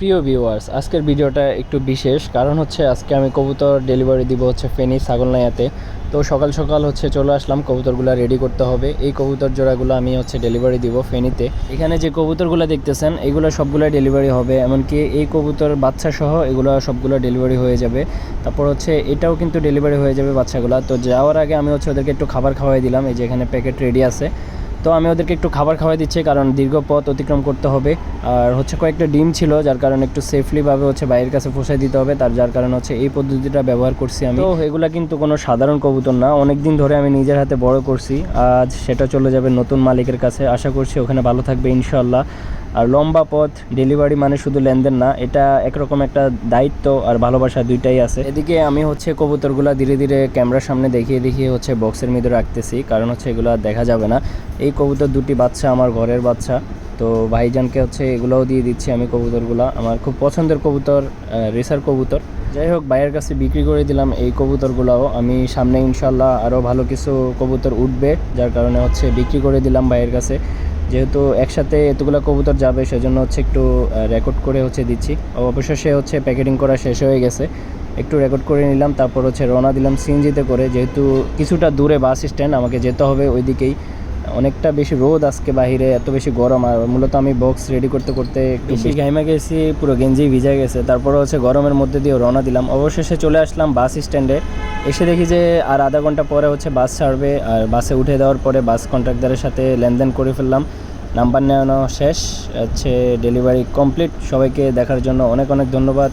প্রিয় ভিউয়ার্স আজকের ভিডিওটা একটু বিশেষ। কারণ হচ্ছে আজকে আমি কবুতর ডেলিভারি দিব হচ্ছে ফেনী ছাগলনাইয়াতে। তো সকাল সকাল হচ্ছে চলে আসলাম, কবুতরগুলো রেডি করতে হবে। এই কবুতর জোড়াগুলো আমি হচ্ছে ডেলিভারি দিব ফেনীতে। এখানে যে কবুতরগুলো দেখতেছেন, এগুলো সবগুলো ডেলিভারি হবে। এমনকি এই কবুতর বাচ্চা সহ এগুলো সবগুলো ডেলিভারি হয়ে যাবে। তারপর হচ্ছে এটাও কিন্তু ডেলিভারি হয়ে যাবে বাচ্চাগুলো। তো যাওয়ার আগে আমি হচ্ছে ওদেরকে একটু খাবার খাওয়াই দিলাম। এই যে এখানে প্যাকেট রেডি আছে। তো আমি ওদেরকে একটু খাবার খাওয়াই দিচ্ছি কারণ দীর্ঘ পথ অতিক্রম করতে হবে। আর হচ্ছে কয়েকটা ডিম ছিল যার কারণে একটু সেফলিভাবে হচ্ছে বাইরের কাছে পৌঁছায় দিতে হবে। তার যার কারণে হচ্ছে এই পদ্ধতিটা ব্যবহার করছি আমি। তো এগুলা কিন্তু কোনো সাধারণ কবুতর না অনেক দিন ধরে আমি নিজের হাতে বড় করছি। আজ সেটা চলে যাবে নতুন মালিকের কাছে। আশা করছি ওখানে ভালো থাকবে ইনশাল্লাহ আর লম্বা পথ ডেলিভারি মানে শুধু লেনদেন না এটা একরকম একটা দায়িত্ব আর ভালোবাসা দুইটাই আছে। এদিকে আমি হচ্ছে কবুতরগুলো ধীরে ধীরে ক্যামেরার সামনে দেখিয়ে দেখিয়ে হচ্ছে বক্সের মধ্যে রাখতেছি কারণ হচ্ছে এগুলো দেখা যাবে না। এই কবুতর দুটি বাচ্চা, আমার ঘরের বাচ্চা। তো ভাইজানকে হচ্ছে এগুলোও দিয়ে দিচ্ছি আমি কবুতরগুলো। আমার খুব পছন্দের কবুতর রেসার কবুতর। যাই হোক, ভাইয়ের কাছে বিক্রি করে দিলাম এই কবুতরগুলোও। আমি সামনে ইনশাল্লাহ আরও ভালো কিছু কবুতর উঠবে, যার কারণে হচ্ছে বিক্রি করে দিলাম ভাইয়ের কাছে। যেহেতু একসাথে এতগুলো কবুতর যাবে, সেজন্য হচ্ছে একটু রেকর্ড করে হচ্ছে দিচ্ছি। অবশেষে হচ্ছে প্যাকেটিং করা শেষ হয়ে গেছে। একটু রেকর্ড করে নিলাম, তারপর হচ্ছে রওনা দিলাম সিএনজিতে করে। যেহেতু কিছুটা দূরে বাস স্ট্যান্ড আমাকে যেতে হবে ওইদিকেই। অনেকটা বেশি রোদ আজকে বাইরে এত বেশি গরম আর মূলত আমি বক্স রেডি করতে করতে একটু বেশি ঘাইমা গেছি পুরো গেঞ্জি ভিজা গেছে। তারপরে হচ্ছে গরমের মধ্যে দিয়ে রওনা দিলাম। অবশেষে চলে আসলাম বাস স্ট্যান্ডে এসে দেখি যে আর আধা ঘণ্টা পরে হচ্ছে বাস ছাড়বে আর বাসে উঠে দেওয়ার পরে বাস কন্ট্রাক্টরের সাথে লেনদেন করে ফেললাম। নাম্বার নেওয়ানো শেষ হচ্ছে ডেলিভারি কমপ্লিট সবাইকে দেখার জন্য অনেক অনেক ধন্যবাদ।